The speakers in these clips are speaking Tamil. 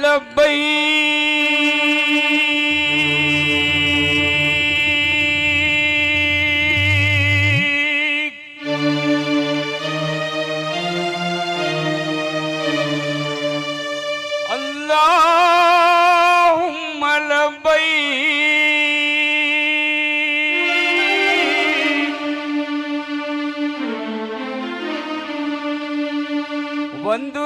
லப்பை اللهم لبيك வந்து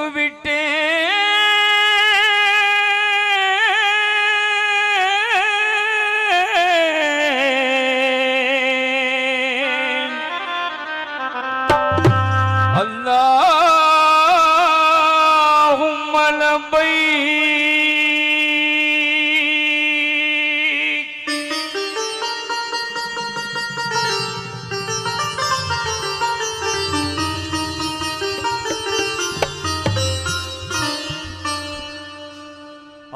மலபை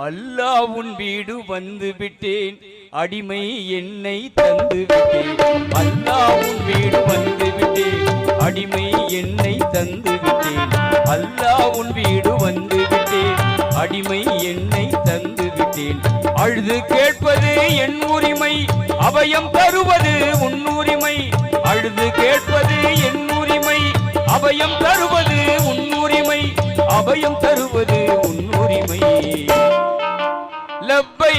அல்லா உன் வீடு வந்து விட்டேன். அடிமை என்னை தந்து விட்டேன். அல்லா உன் வீடு வந்து விட்டேன். அடிமை என்னை தந்து விட்டேன். அல்லா உன் வீடு வந்து விட்டேன் அடிமை என்னை தந்து விட்டேன் அழுது கேட்பது என் உரிமை. அபயம் தருவது உன் உரிமை. அழுது கேட்பது என் உரிமை. அபயம் தருவது உன் உரிமை. அபயம் தருவது உன் உரிமை. லப்பை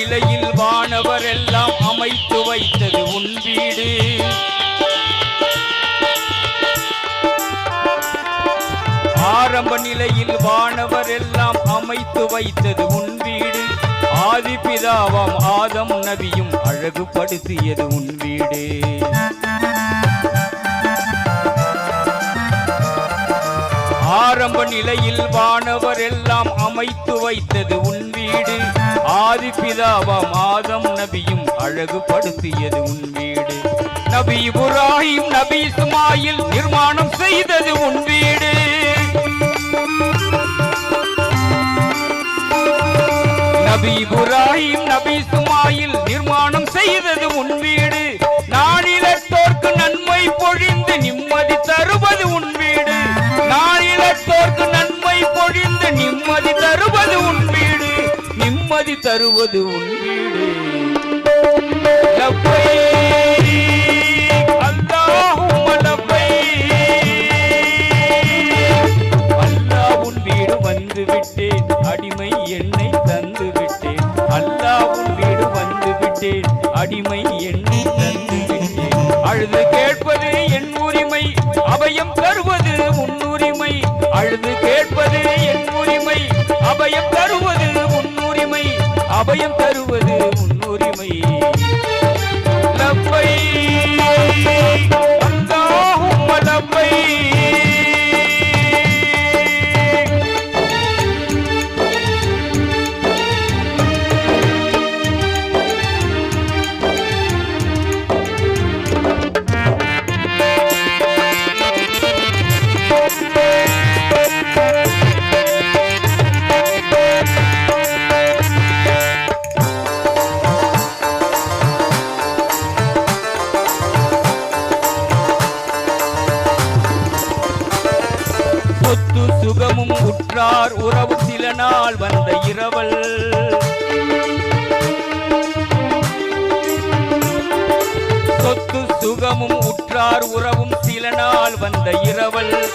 ஆரம்ப வானவர் எல்லாம் அமைத்து வைத்தது உன் வீடு. ஆரம்ப நிலையில் வானவர் எல்லாம் அமைத்து வைத்தது உன் வீடு. ஆதிபிதாவாம் ஆதம் நபியும் அழகுபடுத்தியது உன் வீடு. ஆரம்ப நிலையில் வானவர் எல்லாம் அமைத்து வைத்தது உன் வீடு. ஆதிபிதாவாம் ஆதம் நபியும் அழகுபடுத்தியது உன் வீடு. நபி இப்ராஹிம் நபி இஸ்மாயில் நிர்மாணம் செய்தது உன் வீடு. நபி இப்ராஹிம் நபி இஸ்மாயில் நிர்மாணம் செய்தது உன் வீடு. நானிலத்தோர்க்கு நன்மை பொழிந்து நிம்மதி தருவது உன் வீடு. நானிலத்தோர்க்கு நன்மை பொழிந்து நிம்மதி தருவது உன் வீடு. நிம்மதி தருவது உன் வீடு. அபயம் தருவது. சொத்து சுகமும் உற்றார் உறவு சில நாள் வந்த இரவல். சொத்து சுகமும் உற்றார் உறவும் சில நாள் வந்த இரவல்.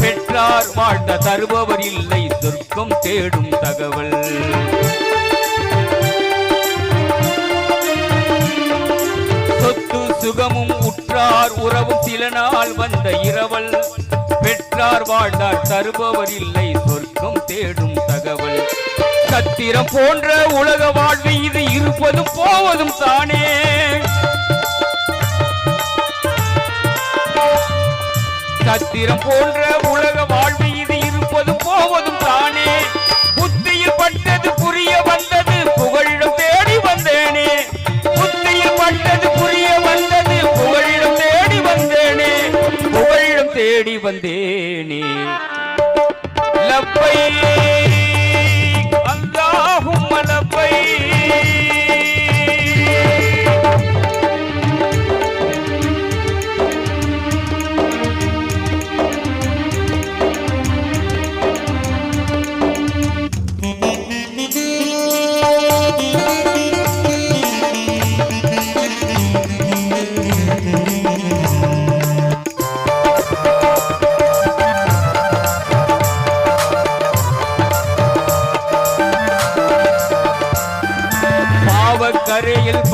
பெற்றார் வாழ்ந்த தருபவர் இல்லை சொர்க்கம் தேடும் தகவல். சொத்து சுகமும் உற்றார் உறவும் சில நாள் வந்த இரவல். பெற்றார் வாழ்ந்தார் தருபவர் இல்லை சொர்க்கம் தேடும் தகவல். சத்திரம் போன்ற உலக வாழ்வு இது இருப்பதும் போவதும் தானே. சத்திரம் போன்ற உலக வாழ்வு இது இருப்பது போவதும் தானே. தேடி வந்தேனே. லப்பை அல்லாஹும் லப்பை.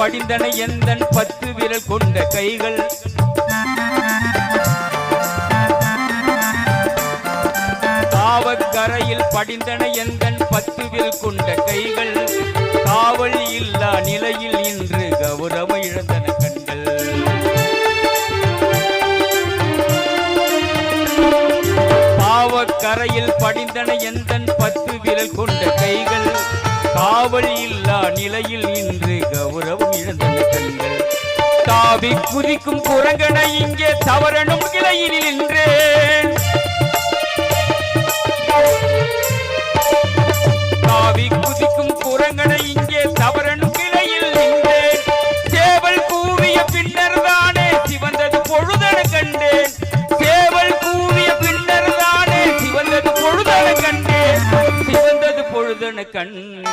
படிந்தன எந்தன் பத்து விரல் கொண்ட கைகள். காவக்கரையில் படிந்தன எந்தன் பத்து விரல் கொண்ட கைகள். காவல் இல்லா நிலையில் இன்று கௌரவ இழந்தன கண்கள். பாவக்கரையில் படிந்தன எந்தன் பத்து விரல் கொண்ட கைகள். காவல் இல்லா நிலையில் இன்று கௌரவம் இழந்தன கண்கள் தாவி குதிக்கும் குரங்கனை இங்கே தவறனும் கிளையில் நின்றேன் தாவி குதிக்கும் குரங்கனை இங்கே கண்டேன்